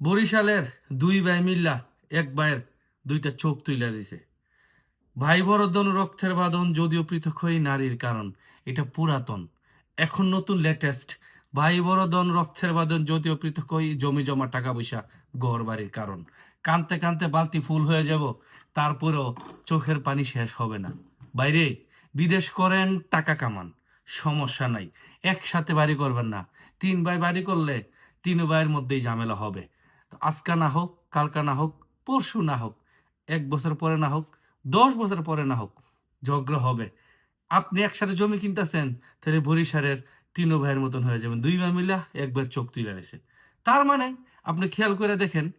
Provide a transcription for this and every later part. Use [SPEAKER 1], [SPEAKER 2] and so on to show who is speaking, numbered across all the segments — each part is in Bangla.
[SPEAKER 1] বরিশালের দুই ভাই মিল্লা এক ভাইয়ের দুইটা চোখ তুইলা দিছে। ভাই বরদন রক্তের বাঁধন যদিও পৃথক হই নারীর কারণ, এটা পুরাতন। এখন নতুন লেটেস্ট ভাই বরদন রক্তের বাঁধন যদিও পৃথক হই জমি জমা, টাকা পয়সা, ঘর বাড়ির কারণ। কানতে কানতে বালতি ফুল হয়ে যাব, তারপরেও চোখের পানি শেষ হবে না। বাইরে, বিদেশ করেন, টাকা কামান। সমস্যা নাই, একসাথে বাড়ি করবেন না। তিন ভাই বাড়ি করলে তিন ভাইয়ের মধ্যেই ঝামেলা হবে। আজকা না হোক, কালকা না হোক, পরশু না হোক, এক বছর পরে না হোক, দশ বছর পরে না হোক, ঝগড়া হবে। আপনি একসাথে জমি কিনতেছেন, তাহলে বরিশালের তিন ভাইয়ের মতন হয়ে যাবেন। দুই ভাই মিলা একবার চোখ তুলে রয়েছে তার মানে আপনি খেয়াল করে দেখেন,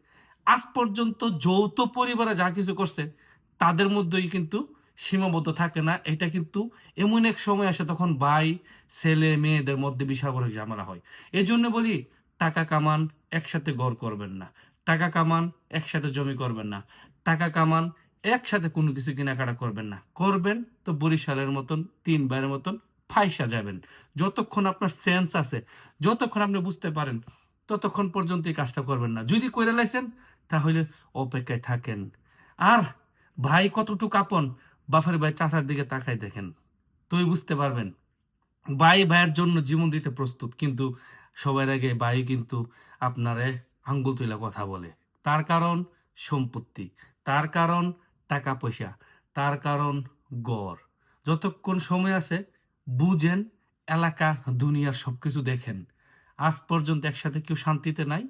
[SPEAKER 1] আজ পর্যন্ত যৌথ পরিবারে যা কিছু করছে, তাদের মধ্যেই কিন্তু সীমাবদ্ধ থাকে না। এটা কিন্তু এমন এক সময় আসে, তখন ভাই, ছেলে, মেয়েদের মধ্যে বিশাল বড় ঝামেলা হয়। এই জন্য বলি টাকা কামান একসাথে ঘর করবেন না। টাকা কামান একসাথে জমি করবেন না। টাকা কামান একসাথে কোনো কিছু কেনাকাটা করবেন না। করবেন তো বরিশালের মতন, তিন ভাইয়ের মতন ফাইসা যাবেন। যতক্ষণ আপনার সেন্স আছে, যতক্ষণ আপনি বুঝতে পারেন, ততক্ষণ পর্যন্ত এই কাজটা করবেন না। যদি করে লাইছেন, তাহলে অপেক্ষায় থাকেন। আর ভাই কতটুকু আপন বাফের ভাই চাচার দিকে তাকাই দেখেন। তুই বুঝতে পারবেন। ভাই ভাইয়ের জন্য জীবন দিতে প্রস্তুত, কিন্তু সবার আগে ভাই কিন্তু আপনারে আঙ্গুল তুলে কথা বলে। তার কারণ সম্পত্তি, তার কারণ টাকা পয়সা, তার কারণ গড়। যতক্ষণ সময় আছে, বুঝেন, এলাকা দুনিয়ার সব কিছু দেখেন। আজ পর্যন্ত একসাথে কেউ শান্তিতে নাই,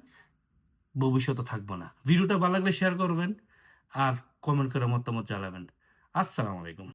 [SPEAKER 1] ভবিষ্যতে থাকব না। ভিডিওটা ভালো লাগলে শেয়ার করবেন আর কমেন্ট করে মতামত জানাবেন। আসসালামু আলাইকুম।